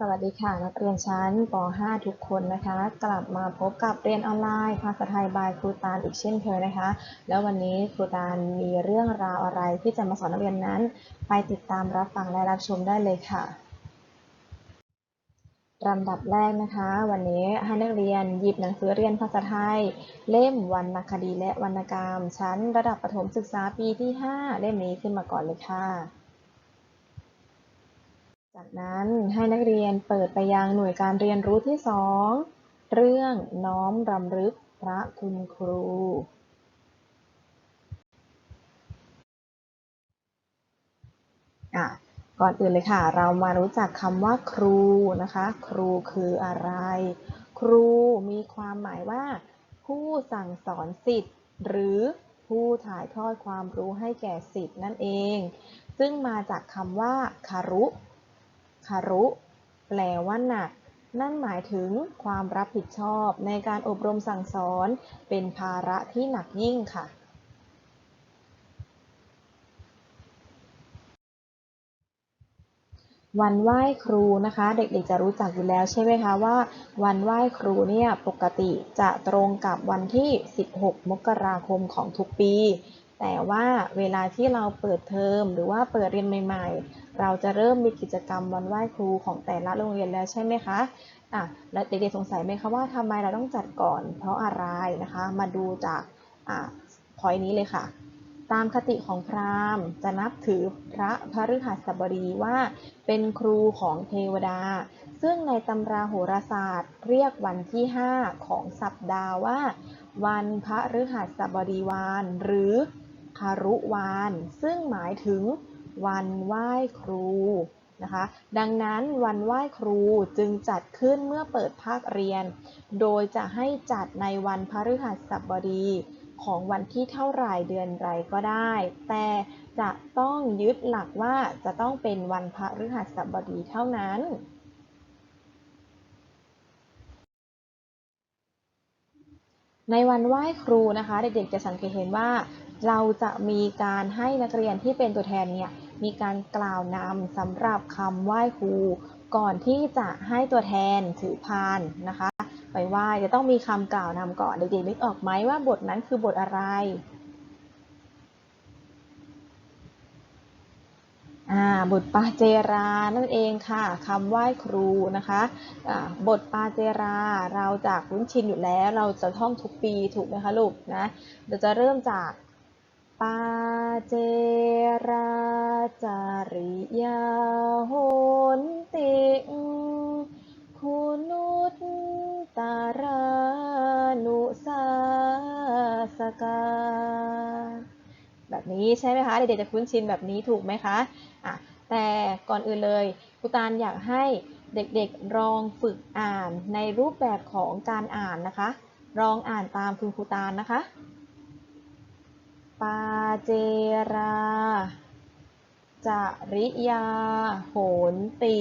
สวัสดีค่ะ นักเรียนชั้นป .5 ทุกคนนะคะ กลับมาพบกับเรียนออนไลน์ภาษาไทยบายครูตาลอีกเช่นเคยนะคะ แล้ววันนี้ครูตาลมีเรื่องราวอะไรที่จะมาสอนนักเรียนนั้น ไปติดตามรับฟังและรับชมได้เลยค่ะลำดับแรกนะคะ วันนี้ให้นักเรียนหยิบหนังสือเรียนภาษาไทย เล่มวรรณคดีและวรรณกรรม ชั้นระดับประถมศึกษาปีที่ 5 เล่มนี้ขึ้นมาก่อนเลยค่ะ จากนั้นให้นักเรียนเปิดไปยังหน่วยการเรียนรู้ที่ 2 เรื่องน้อมรำลึกพระคุณครูอะก่อนอื่นเลยค่ะ เรามารู้จักคำว่าครูนะคะ ครูคืออะไร ครูมีความหมายว่า ผู้สั่งสอนสิทธิ์ หรือผู้ถ่ายทอดความรู้ให้แก่สิทธิ์นั่นเอง ซึ่งมาจากคำว่าคารุ คารุ แปลว่าหนัก นั่นหมายถึงความรับผิดชอบในการอบรมสั่งสอน เป็นภาระที่หนักยิ่งค่ะ วันไหว้ครูนะคะ เด็กๆจะรู้จักอยู่แล้วใช่ไหมคะว่า วันไหว้ครูเนี่ยปกติจะตรงกับวันที่ 16 มกราคมของทุกปีแต่ว่าเวลาที่เราเปิดเทอมหรือว่าเปิดเรียนใหม่ๆ เราจะเริ่มมีกิจกรรมวันไหว้ครูของแต่ละโรงเรียนแล้วใช่ไหมคะอะแล้วเด็กๆสงสัยไหมคะว่าทำไมเราต้องจัดก่อน เพราะอะไรนะคะ มาดูจากอะพอยนี้เลยค่ะ ตามคติของพราหมณ์ จะนับถือพระพฤหัสบดีว่าเป็นครูของเทวดา ซึ่งในตำราโหราศาสตร์ เรียกวันที่ 5 ของสัปดาห์ว่า วันพระฤหัสบดีวานหรือคารุวาน ซึ่งหมายถึง วันไหว้ครูนะคะดังนั้นวันไหว้ครูจึงจัดขึ้นเมื่อเปิดภาคเรียน โดยจะให้จัดในวันพฤหัสบดีของวันที่เท่าไหร่เดือนไรก็ได้ แต่จะต้องยึดหลักว่าจะต้องเป็นวันพฤหัสบดีเท่านั้น ในวันไหว้ครูนะคะ เด็กๆจะสังเกตเห็นว่า เราจะมีการให้นักเรียนที่เป็นตัวแทนเนี่ย มีการกล่าวนำสำหรับคำไหว้ครู ก่อนที่จะให้ตัวแทนถือพานนะคะไปไหว้จะต้องมีคำกล่าวนำก่อนเด็กๆนึกออกไหมว่าบทนั้นคือบทอะไรบทปาเจรานั่นเองค่ะคำไหว้ครูนะคะะบทปาเจราเราจากคุ้นชินอยู่แล้วเราจะท่องทุกปีถูกไหมคะลูกนะเราจะเริ่มจากปาเจรา จาริยาโหนติคุณุตตารานุสาสกา แบบนี้ใช่ไหมคะ เด็กๆจะคุ้นชินแบบนี้ถูกไหมคะะแต่ก่อนอื่นเลยครูตาลอยากให้เด็กๆลองฝึกอ่านในรูปแบบของการอ่านนะคะ ลองอ่านตามคุณครูตาลนะคะ ปาเจรา จริยา โหนติ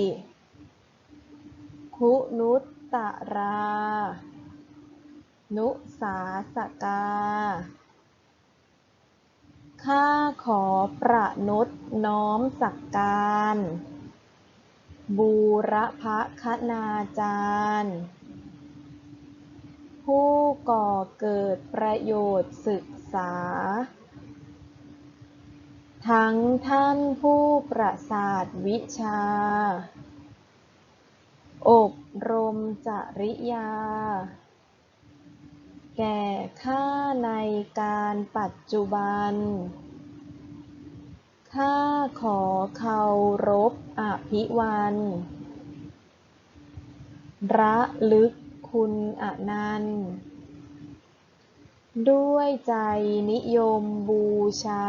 คุนุตตรา นุสาสกา ข้าขอประนุตน้อมสักการ บูรพคณาจารย์ผู้ก่อเกิดประโยชน์ศึกษา ทั้งท่านผู้ประสาทวิชา อบรมจริยา แก่ข้าในการปัจจุบัน ข้าขอเคารพอภิวันระลึกคุณอนันต์ด้วยใจนิยมบูชา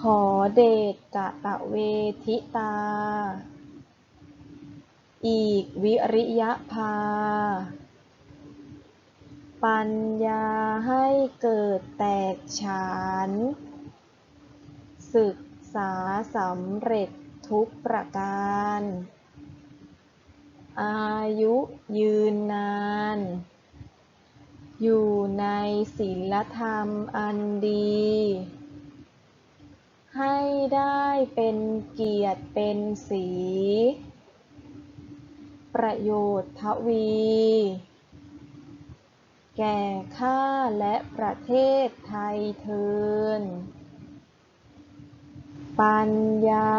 ขอเดชกะตะเวทิตา อีกวิริยภาปัญญาให้เกิดแตกฉาน ศึกษาสำเร็จทุกประการ อายุยืนนาน อยู่ในศีลธรรมอันดี ให้ได้เป็นเกียรติเป็นสี ประโยชน์ทวี แก่ข้าและประเทศไทยเทิน ปัญญา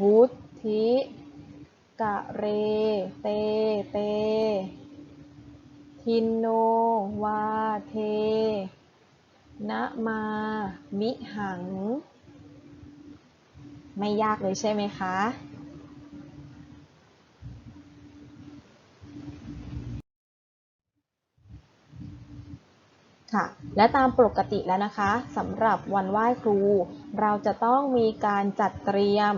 วุธิกะเร เต เต ทินโน วาเทนะมา มิหัง ไม่ยากเลยใช่ไหมคะ ค่ะ และตามปกติแล้วนะคะสำหรับวันไหว้ครู เราจะต้องมีการจัดเตรียม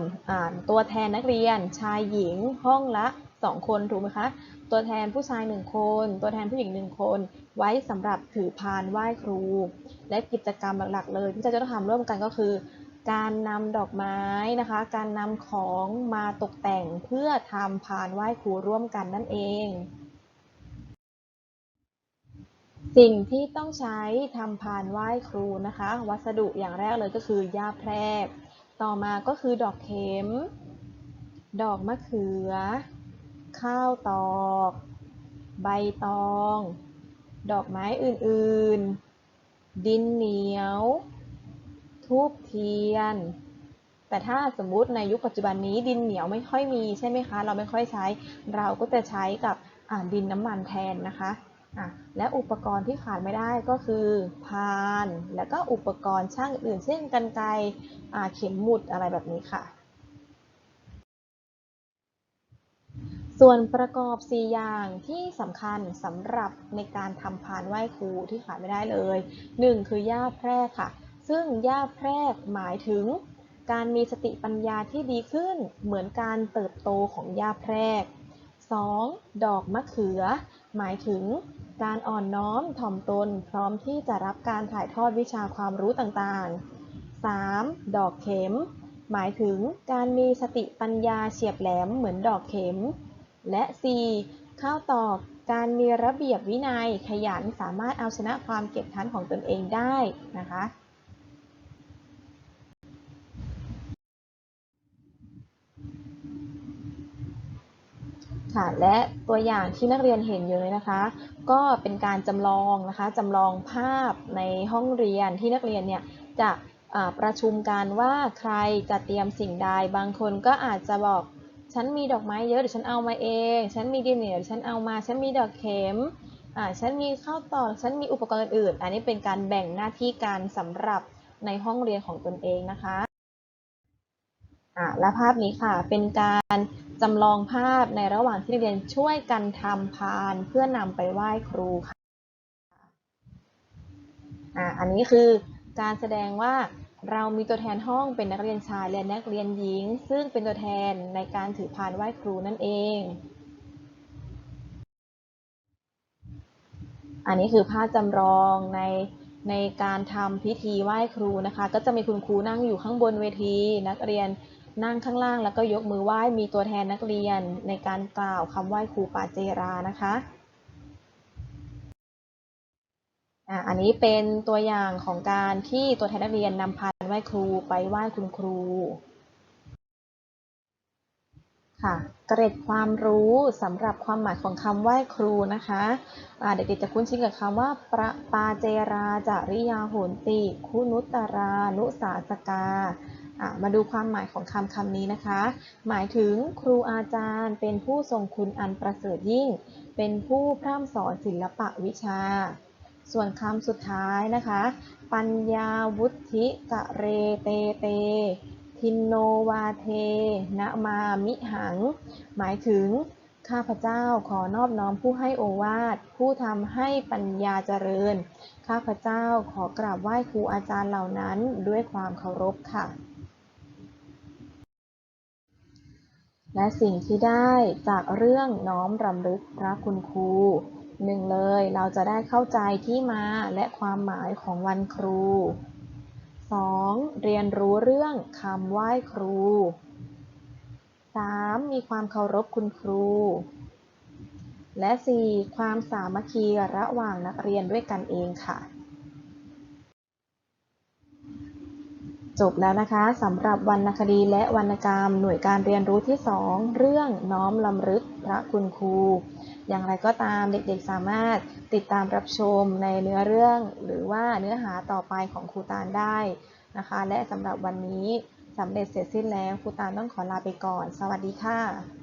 ตัวแทนนักเรียน ชายหญิงห้องละ 2 คนถูกไหมคะ ตัวแทนผู้ชาย 1 คน ตัวแทนผู้หญิง 1 คน ไว้สำหรับถือพานไหว้ครู และกิจกรรมหลักๆ เลยที่จะต้องทำร่วมกันก็คือ การนำดอกไม้นะคะ การนำของมาตกแต่งเพื่อทำพานไหว้ครูร่วมกันนั่นเอง สิ่งที่ต้องใช้ทำพานไหว้ครูนะคะ วัสดุอย่างแรกเลยก็คือหญ้าแพรก ต่อมาก็คือดอกเข็ม ดอกมะเขือ ข้าวตอก ใบตอง ดอกไม้อื่นๆ ดินเหนียว ทูบเทียน แต่ถ้าสมมุติในยุคปัจจุบันนี้ดินเหนียวไม่ค่อยมีใช่ไหมคะ เราไม่ค่อยใช้ เราก็จะใช้กับดินน้ำมันแทนนะคะะและอุปกรณ์ที่ขาดไม่ได้ก็คือ พาน แล้วก็อุปกรณ์ช่างอื่น เช่นกรรไกรเข็มหมุดอะไรแบบนี้ค่ะส่วนประกอบ 4 อย่างที่สำคัญสำหรับในการทำพานไหว้ครูที่ขาดไม่ได้เลย 1. คือหญ้าแพรกค่ะ ซึ่งหญ้าแพรกหมายถึง การมีสติปัญญาที่ดีขึ้น เหมือนการเติบโตของหญ้าแพรก 2. ดอกมะเขือ หมายถึง การอ่อนน้อมถ่อมตน พร้อมที่จะรับการถ่ายทอดวิชาความรู้ต่างๆ 3. ดอกเข็ม หมายถึงการมีสติปัญญาเฉียบแหลมเหมือนดอกเข็ม และ 4. ข้าวตอกการมีระเบียบวินัยขยันสามารถเอาชนะความเก็บทันของตนเองได้นะคะ ค่ะและตัวอย่างที่นักเรียนเห็นอยู่เลยนะคะ ก็เป็นการจำลองนะคะจำลองภาพในห้องเรียนที่นักเรียนเนี่ยจะประชุมกันว่าใครจะเตรียมสิ่งใด บางคนก็อาจจะบอกฉันมีดอกไม้เยอะเดี๋ยวฉันเอามาเอง ฉันมีดินเหนียวฉันเอามาฉันมีดอกเข็มอ่าฉันมีข้าวตอกฉันมีอุปกรณ์อื่น อันนี้เป็นการแบ่งหน้าที่การสำหรับในห้องเรียนของตนเองนะคะอ่าและภาพนี้ค่ะเป็นการ จำลองภาพในระหว่างที่นักเรียนช่วยกันทำพานเพื่อนำไปไหว้ครูค่ะอ่าอันนี้คือการแสดงว่าเรามีตัวแทนห้องเป็นนักเรียนชายและนักเรียนหญิง ซึ่งเป็นตัวแทนในการถือพานไหว้ครูนั่นเอง อันนี้คือภาพจำลองในในการทำพิธีไหว้ครูนะคะ ก็จะมีคุณครูนั่งอยู่ข้างบนเวที นักเรียน นั่งข้างล่างแล้วก็ยกมือไหว้มีตัวแทนนักเรียนในการกล่าวคำไหว้ครูปาเจรานะคะอันนี้เป็นตัวอย่างของการที่ตัวแทนนักเรียนนำพานไหว้ครูไปไหว้คุณครูค่ะเกร็ดความรู้สำหรับความหมายของคำไหว้ครูนะคะอ่าเด็กๆจะคุ้นชินกับคำว่าประปาเจราจาริยาโหนติ คุนุตตรานุสาสกา มาดูความหมายของคำคำนี้นะคะ หมายถึงครูอาจารย์เป็นผู้ทรงคุณอันประเสริฐยิ่ง เป็นผู้พร่ำสอนศิลปะวิชา ส่วนคำสุดท้ายนะคะ ปัญญาวุธิกะเรเตเต ทินโนวาเทนะมามิหัง หมายถึง ข้าพเจ้าขอนอบน้อมผู้ให้โอวาท ผู้ทำให้ปัญญาเจริญ ข้าพเจ้าขอกราบไหว้ครูอาจารย์เหล่านั้นด้วยความเคารพค่ะ และสิ่งที่ได้จากเรื่องน้อมรำลึกพระคุณครูหนึ่งเลยเราจะได้เข้าใจที่มาและความหมายของวันครู 2. เรียนรู้เรื่องคำไหว้ครู 3. มีความเคารพคุณครู และ 4. ความสามัคคีระหว่างนักเรียนด้วยกันเองค่ะ จบแล้วนะคะสำหรับวรรณคดีและวรรณกรรม หน่วยการเรียนรู้ที่ 2 เรื่องน้อมลำลึกพระคุณครู อย่างไรก็ตามเด็กๆสามารถติดตามรับชมในเนื้อเรื่อง หรือว่าเนื้อหาต่อไปของครูตาลได้นะคะ และสำหรับวันนี้สำเร็จเสร็จสิ้นแล้วครูตาลต้องขอลาไปก่อน สวัสดีค่ะ